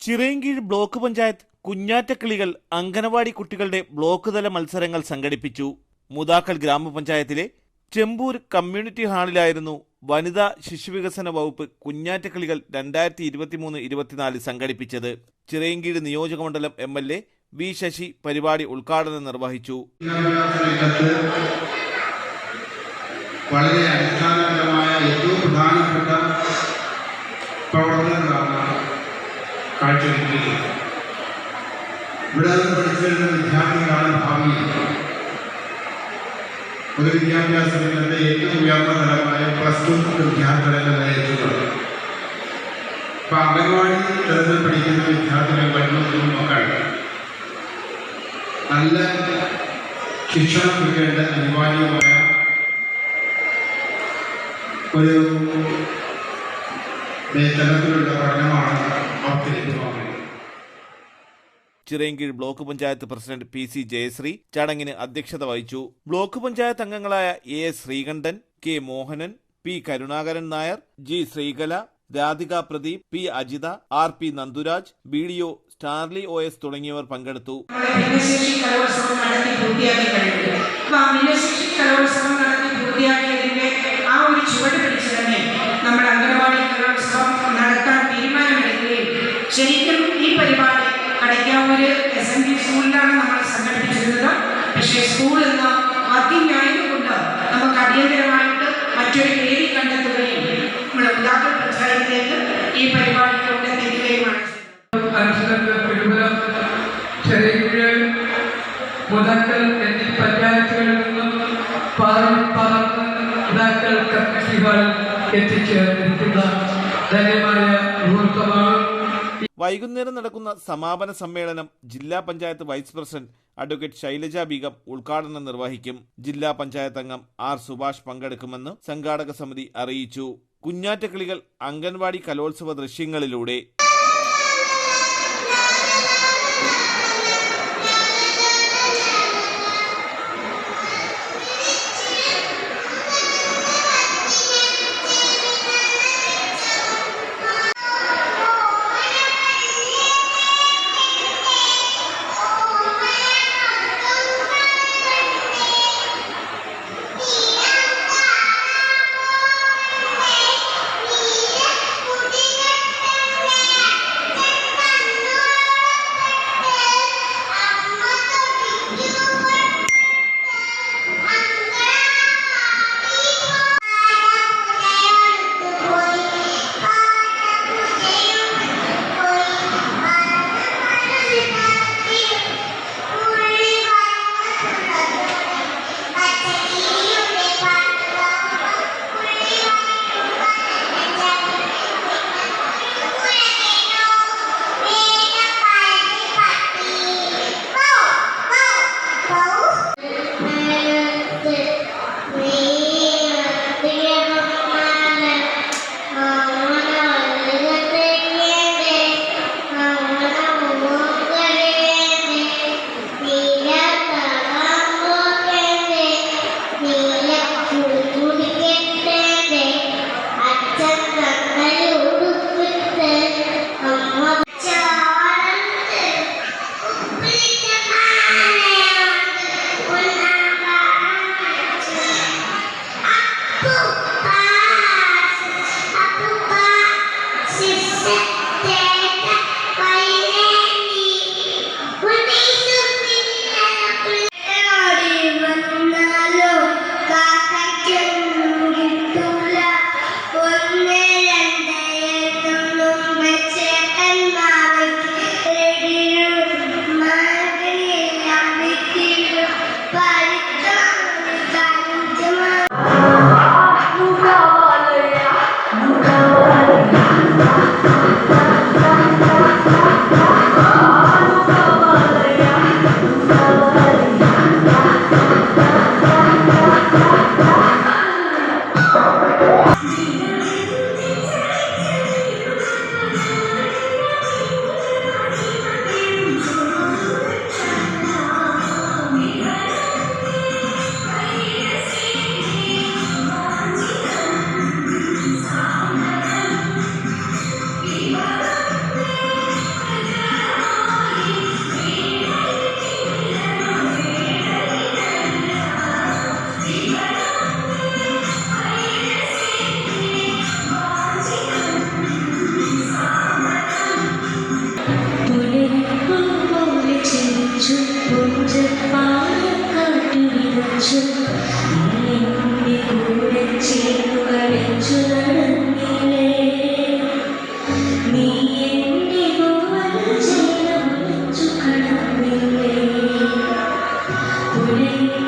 Chirayinkeezhu block panchayat കുഞ്ഞാറ്റക്കിളികൾ അങ്കനവാടി കുട്ടികളുടെ block തല മത്സരങ്ങൾ സംഘടിപ്പിച്ചു. മുതാക്കൽ ഗ്രാമപഞ്ചായത്തിലെ ചെമ്പൂർ കമ്മ്യൂണിറ്റി ഹാളിലായിരുന്നു വനിതാ ശിശുവികസന വകുപ്പ് കുഞ്ഞാറ്റക്കിളികൾ രണ്ടായിരത്തി ഇരുപത്തിമൂന്ന് ഇരുപത്തിനാല് സംഘടിപ്പിച്ചത്. ചിറയൻകീഴ് നിയോജകമണ്ഡലം M L A V Sasi പരിപാടി ഉദ്ഘാടനം നിർവഹിച്ചു. വളരെ കാഴ്ചവെക്കുന്നത് ഇവിടെ നിന്ന് പഠിച്ചു വരുന്ന വിദ്യാർത്ഥികളാണ് ഭാവിയിൽ ഒരു വിദ്യാഭ്യാസ രംഗത്തെ ഏറ്റവും ഉയർന്ന തലമായ പ്ലസ് ടു വിദ്യാർത്ഥികളെ എത്തുന്നത് ഇപ്പൊ അംഗൻവാടി തലത്തിൽ പഠിക്കുന്ന വിദ്യാർത്ഥികൾ വരുന്ന മക്കൾ നല്ല ശിക്ഷണം കിട്ടേണ്ട അനിവാര്യമായ ഒരു തലത്തിലുള്ള പഠനമാണ് Chirayinkeezhu block panchayat president P C Jayasree ചടങ്ങിന് അധ്യക്ഷത വഹിച്ചു. ബ്ലോക്ക് പഞ്ചായത്ത് അംഗങ്ങളായ A Sreekantan K Mohanan P Karunakaran Nair G Sreekala Radhika Pradeep P Ajitha R P Nandhuraj B D O Starly O S തുടങ്ങിയവർ പങ്കെടുത്തു. ഭിന്നശേഷി കലോത്സവം നടത്തി പൂർത്തിയാക്കി മറ്റൊരു പേര് കണ്ടെത്തുകയും നമ്മുടെ ഉണ്ടാക്കൽ പഞ്ചായത്തിലേക്ക് ഈ പരിപാടി കൊണ്ടെത്തിക്കുകയുമാണ് ചെയ്തത് അനുസരണ പെരുമലം ചെറിയ മുതക്കൽ എന്നീ പഞ്ചായത്തുകളിൽ നിന്നും പാറി പറന്ന് മുതക്കൽ കമ്മിറ്റികൾ എത്തിച്ചേർന്നിരിക്കുന്ന ധന്യമായ മുഹൂർത്തമാണ് വൈകുന്നേരം നടക്കുന്ന സമാപന സമ്മേളനം ജില്ലാ panchayat vice president advocate Shailaja Beegum ഉദ്ഘാടനം നിർവഹിക്കും. ജില്ലാ പഞ്ചായത്ത് അംഗം ആർ സുഭാഷ് പങ്കെടുക്കുമെന്ന് സംഘാടക സമിതി അറിയിച്ചു. കുഞ്ഞാറ്റക്കിളികൾ അംഗൻവാടി കലോത്സവ ദൃശ്യങ്ങളിലൂടെ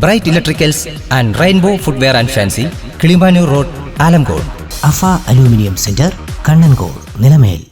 Bright Electricals and Rainbow footwear and fancy Kilimanoor road Alamcode അഫ aluminium centre Kannankode Nilamel